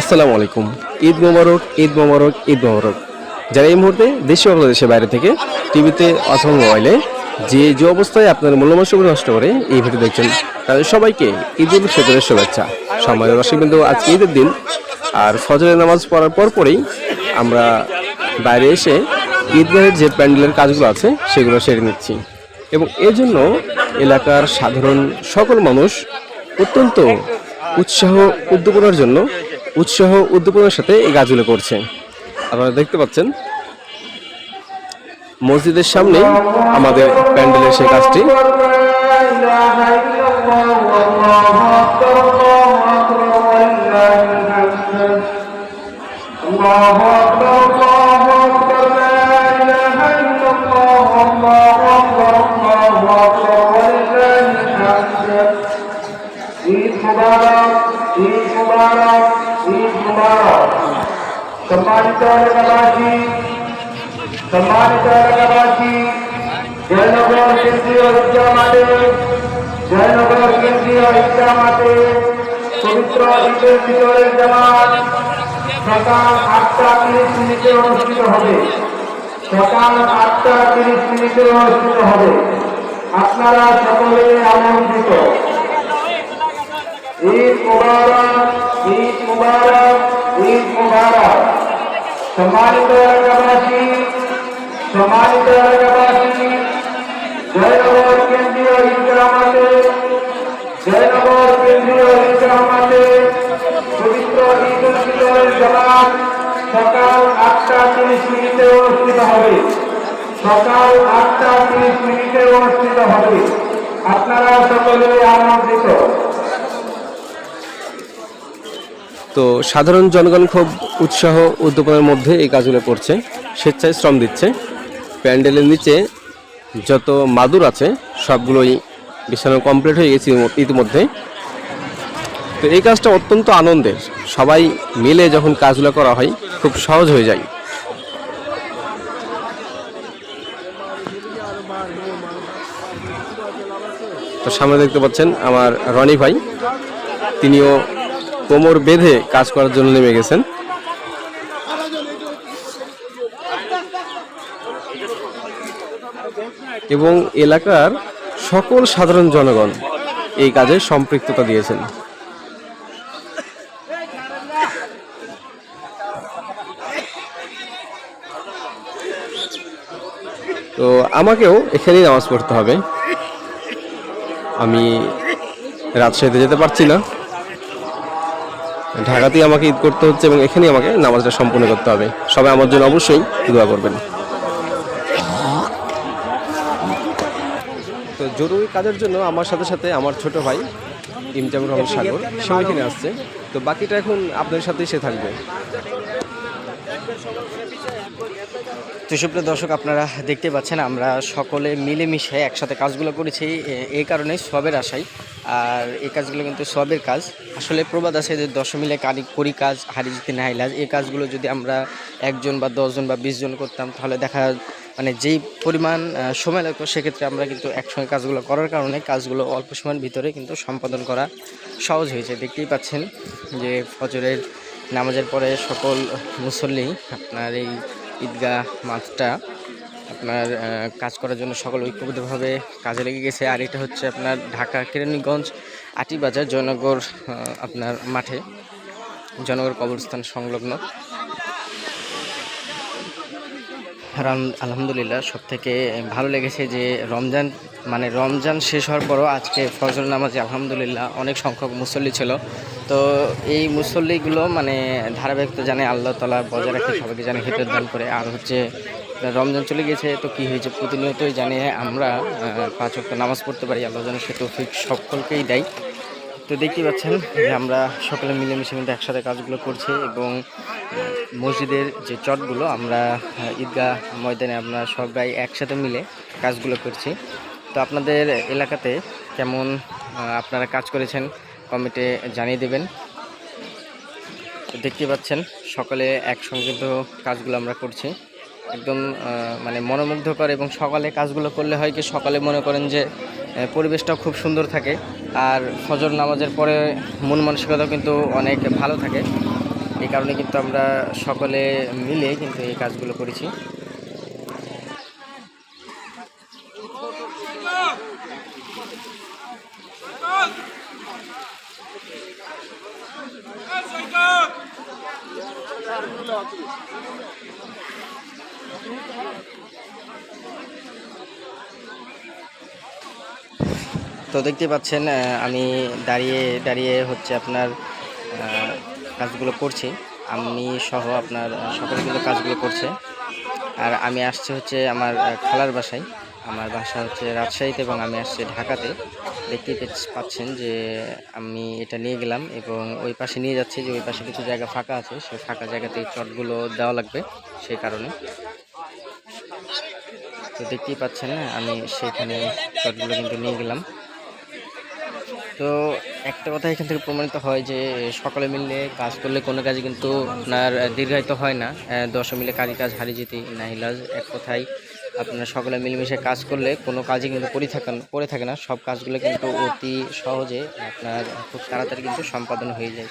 আসসালামু আলাইকুম। ঈদ মোবারক ঈদ মোবারক ঈদ মোবারক। যারা এই মুহূর্তে দেশে বাংলাদেশের বাইরে থেকে টিভিতে অথবা মোবাইলে যে যে অবস্থায় আপনার মূল্যবান সময় নষ্ট করে এই ভিডিও দেখছেন, তাদের সবাইকে ঈদ উল ফিতরের শুভেচ্ছা। সময় দর্শক বিন্দু আজকে ঈদের দিন। আর ফজরের নামাজ পড়ার পর পরেই আমরা বাইরে এসে ঈদগাহের যে প্যান্ডেলের কাজগুলো আছে, সেগুলো সেরে নিচ্ছি। এবং এর জন্য এলাকার সাধারণ সকল মানুষ অত্যন্ত উৎসাহ উদ্দীপনার জন্য উৎসাহ উদ্দীপনার সাথে এই গাছগুলো করছে আপনারা দেখতে পাচ্ছেন মসজিদের সামনে আমাদের প্যান্ডেলের সেই কাজটি আল্লাহু আকবার সম্মানিত এলাকাবাসী সম্মানিত এলাকাবাসী, জয়নগর কেন্দ্রীয় ঈদগাহ মাঠে, জয়নগর কেন্দ্রীয় ঈদগাহ মাঠে পবিত্র ঈদের ভিতরের জামাত সকাল আটটা তিরিশ মিনিটে অনুষ্ঠিত হবে। সকাল আটটা তিরিশ মিনিটে অনুষ্ঠিত হবে। আপনারা সকলে আমন্ত্রিত। ঈদ মুবারক ঈদ মুবারক ঈদ মুবারক। সম্মানিত এলাকাবাসী সম্মানিত এলাকাবাসী জয়নগর কেন্দ্রীয় মাঠে জয়নগর কেন্দ্রীয় মাঠে পবিত্র ঈদ উল ফিতরের জামাত সকাল আটটা তিরিশ মিনিটে অনুষ্ঠিত হবে। সকাল আটটা তিরিশ মিনিটে অনুষ্ঠিত হবে। আপনারা সকলে আমন্ত্রিত তো সাধারণ জনগণ খুব উৎসাহ উদ্দীপনার মধ্যে এই কাজগুলো করছে, স্বেচ্ছায় শ্রম দিচ্ছে। প্যান্ডেলের নিচে যত মাদুর আছে, সবগুলোই বিছানো কমপ্লিট হয়ে গেছে ইতিমধ্যে। তো এই কাজটা অত্যন্ত আনন্দের। সবাই মিলে যখন কাজগুলো করা হয়, খুব সহজ হয়ে যায়। তো সামনে দেখতে পাচ্ছেন আমার রনি ভাই। তিনিও কোমর বেঁধে কাজ করার জন্য নেমে গেছেন। এবং এলাকার সকল সাধারণ জনগণ এই কাজে সম্পৃক্ততা দিয়েছেন। তো আমাকেও এখানেই নামাজ পড়তে হবে। আমি রাজশাহীতে যেতে পারছি না। ঢাকাতেই আমাকে ঈদ করতে হচ্ছে এবং এখানেই আমাকে নামাজটা সম্পূর্ণ করতে হবে। সবাই আমার জন্য অবশ্যই দোয়া করবেন। তো জরুরি কাজের জন্য আমার সাথে সাথে আমার ছোট ভাই ইমজামুর রহমান সাগর, সে এখানে আসছে। তো বাকিটা এখন আপনাদের সাথেই সে থাকবে। তো সুপ্রিয় দর্শক, আপনারা দেখতে পাচ্ছেন, আমরা সকলে মিলেমিশে একসাথে কাজগুলো করেছি। এই কারণে সবের আশায়, আর এই কাজগুলো কিন্তু সবের কাজ। আসলে প্রবাদ আছে যে দশ মিলে কারি, করি কাজ, হারি জিতে না হাইলাজ এই কাজগুলো যদি আমরা একজন বা দশজন বা বিশ জন করতাম, তাহলে দেখা মানে যেই পরিমাণ সময় লাগতো, সেক্ষেত্রে আমরা কিন্তু একসঙ্গে কাজগুলো করার কারণে কাজগুলো অল্প সময়ের ভিতরে কিন্তু সম্পাদন করা সহজ হয়েছে। দেখতেই পাচ্ছেন যে ফজরের নামাজের পরে সকল মুসল্লি আপনার এই ঈদগাহ মাঠটা আপনার কাজ করার জন্য সকল ঐক্যবদ্ধভাবে কাজে লেগে গেছে। আর এটা হচ্ছে আপনার ঢাকা কেরানীগঞ্জ আটিবাজার জয়নগর আপনার মাঠে। জয়নগর কবরস্থান সংলগ্ন। আলহামদুলিল্লাহ সব থেকে ভালো লেগেছে যে রমজান মানে রমজান শেষ হওয়ার পরও আজকে ফজর নামাজে আলহামদুলিল্লাহ অনেক সংখ্যক মুসল্লি ছিল। তো এই মুসল্লিগুলো মানে ধারাবাহিকতা জানে, আল্লাহ তালা বজায় রাখে, সবাইকে জানে হেফের দান করে। আর হচ্ছে, রমজান চলে গেছে, তো কি হয়েছে প্রতিনিয়তই জানি, আমরা পাঁচ ওয়াক্ত নামাজ পড়তে পারি, আল্লাহ যেন সে তৌফিক সকলকেই দেয়। তো দেখতে পাচ্ছেন যে আমরা সকলে মিলেমিশে কিন্তু একসাথে কাজগুলো করছি এবং মসজিদের যে চটগুলো, আমরা ঈদগাহ ময়দানে আমরা সবাই একসাথে মিলে কাজগুলো করছি। তো আপনাদের এলাকাতে কেমন আপনারা কাজ করেছেন? কমেন্টে জানিয়ে দেবেন। দেখতে পাচ্ছেন, সকালে একসঙ্গে কিন্তু কাজগুলো আমরা করছি। একদম মানে মনোমুগ্ধকর এবং সকালে কাজগুলো করলে হয় কি, সকালে মনে করেন যে পরিবেশটাও খুব সুন্দর থাকে। আর ফজর নামাজের পরে মন মানসিকতাও কিন্তু অনেক ভালো থাকে। এই কারণে কিন্তু আমরা সকলে মিলে কিন্তু এই কাজগুলো করেছি। তো দেখতে পাচ্ছেন আমি দাঁড়িয়ে দাঁড়িয়ে হচ্ছে আপনার কাজগুলো করছি। আমি সহ আপনার সকলে কিন্তু কাজগুলো করছে। আর আমি আসছি হচ্ছে আমার খালার বাসায়। আমার বাসা হচ্ছে রাজশাহীতে এবং আমি আসছি ঢাকাতে। দেখতেই পাচ্ছেন যে আমি এটা নিয়ে গেলাম এবং ওই পাশে নিয়ে যাচ্ছি যে ওই পাশে কিছু জায়গা ফাঁকা আছে। সেই ফাঁকা জায়গাতে চটগুলো দেওয়া লাগবে সেই কারণে। তো দেখতেই পাচ্ছেন, আমি সেখানে চটগুলো কিন্তু নিয়ে গেলাম। তো একটা কথা এখান থেকে প্রমাণিত হয় যে সকলে মিলে কাজ করলে কোনো কাজই কিন্তু আপনার দীর্ঘায়িত হয় না। দশ মিলে কাজই কাজ হারিয়ে যেতে নাহিলাজ এক কথায় আপনার সকলে মিলেমিশে কাজ করলে কোনো কাজই কিন্তু করে থাকেন করে থাকে না। সব কাজগুলো কিন্তু অতি সহজে আপনার খুব তাড়াতাড়ি কিন্তু সম্পাদন হয়ে যায়।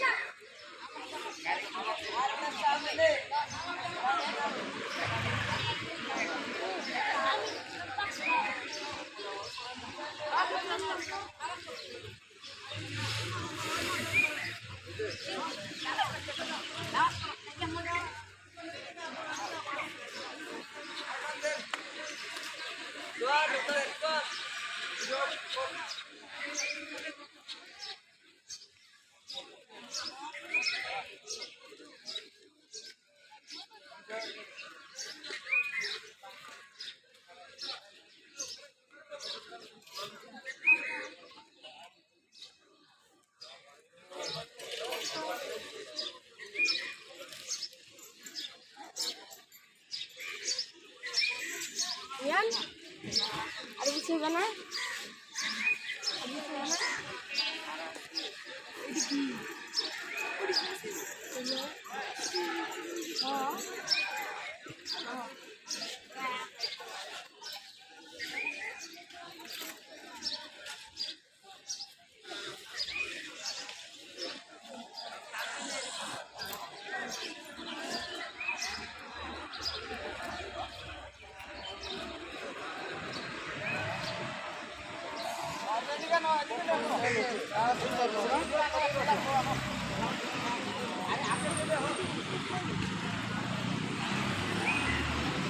Реально? Yan. Ada bisa mana?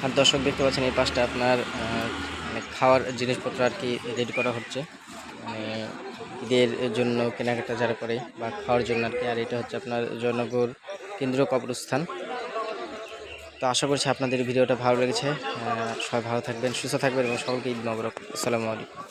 আর দর্শক দেখতে পাচ্ছেন, এই পাশটা আপনার মানে খাওয়ার জিনিসপত্র আর কি রেডি করা হচ্ছে। মানে ঈদের জন্য কেনাকাটা যারা করে বা খাওয়ার জন্য আর কি, আর এটা হচ্ছে আপনার জয়নগর কেন্দ্রীয় কবরস্থান। তো আশা করছি আপনাদের ভিডিওটা ভালো লেগেছে। সবাই ভালো থাকবেন, সুস্থ থাকবেন এবং সকলকে ঈদ মবরক। আসসালামু আলাইকুম।